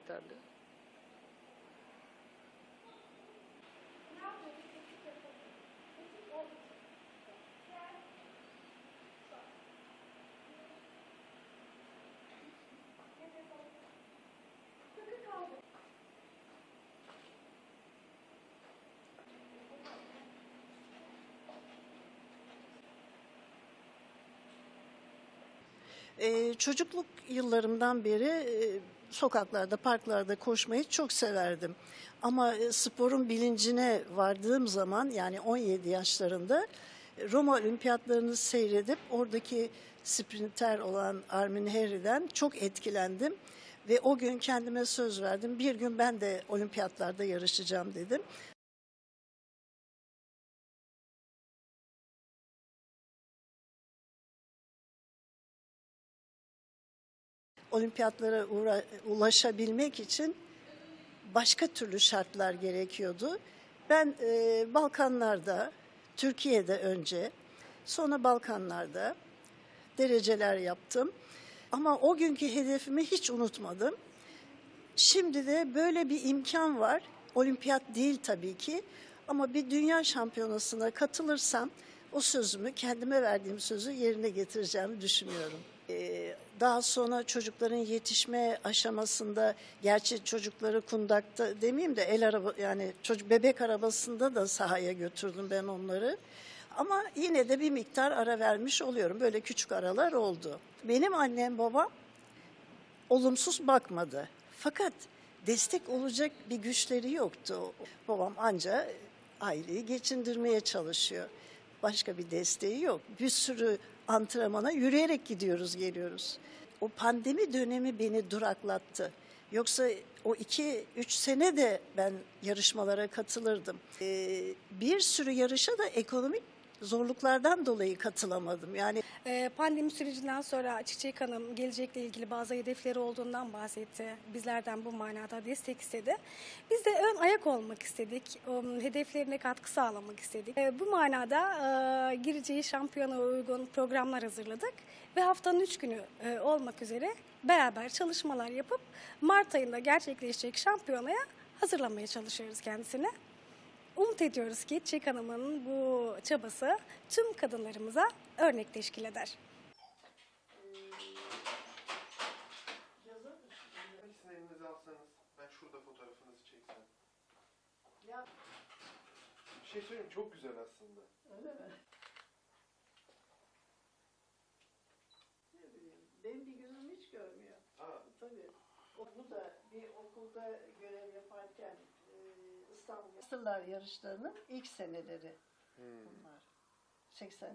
kaldır. Ee, çocukluk yıllarımdan beri e, sokaklarda, parklarda koşmayı çok severdim. Ama e, sporun bilincine vardığım zaman yani 17 yaşlarında e, Roma olimpiyatlarını seyredip oradaki sprinter olan Armin Harry'den çok etkilendim. Ve o gün kendime söz verdim. Bir gün ben de olimpiyatlarda yarışacağım dedim. Olimpiyatlara uğra- ulaşabilmek için başka türlü şartlar gerekiyordu. Ben e, Balkanlarda, Türkiye'de önce, sonra Balkanlarda dereceler yaptım. Ama o günkü hedefimi hiç unutmadım. Şimdi de böyle bir imkan var. Olimpiyat değil tabii ki ama bir dünya şampiyonasına katılırsam o sözümü, kendime verdiğim sözü yerine getireceğimi düşünüyorum. Ee, daha sonra çocukların yetişme aşamasında, gerçi çocukları kundakta demeyeyim de el araba yani çocuk bebek arabasında da sahaya götürdüm ben onları. Ama yine de bir miktar ara vermiş oluyorum. Böyle küçük aralar oldu. Benim annem babam olumsuz bakmadı. Fakat destek olacak bir güçleri yoktu. Babam anca aileyi geçindirmeye çalışıyor. Başka bir desteği yok. Bir sürü antrenmana yürüyerek gidiyoruz, geliyoruz. O pandemi dönemi beni duraklattı. Yoksa o iki, üç sene de ben yarışmalara katılırdım. Ee, bir sürü yarışa da ekonomik zorluklardan dolayı katılamadım. Yani Ee, Pandemi sürecinden sonra Çiçek Hanım gelecekle ilgili bazı hedefleri olduğundan bahsetti. Bizlerden bu manada destek istedi. Biz de ön ayak olmak istedik. Um, Hedeflerine katkı sağlamak istedik. Ee, Bu manada e, gireceği şampiyona uygun programlar hazırladık. Ve haftanın üç günü e, olmak üzere beraber çalışmalar yapıp Mart ayında gerçekleşecek şampiyonaya hazırlamaya çalışıyoruz kendisini. Umut ediyoruz ki Çiçek Hanım'ın bu çabası tüm kadınlarımıza örnek teşkil eder. İkisini elinize alsanız, ben şurada fotoğrafınızı çeksem. Ya- Bir şey söyleyeyim mi? çok güzel aslında. Öyle mi? Ne bileyim, benim bir gözüm hiç görmüyor. Ha, Tabii. O, bu da bir okulda görev yaparken İstanbul Masterlar yarışlarının ilk seneleri hmm. bunlar. 80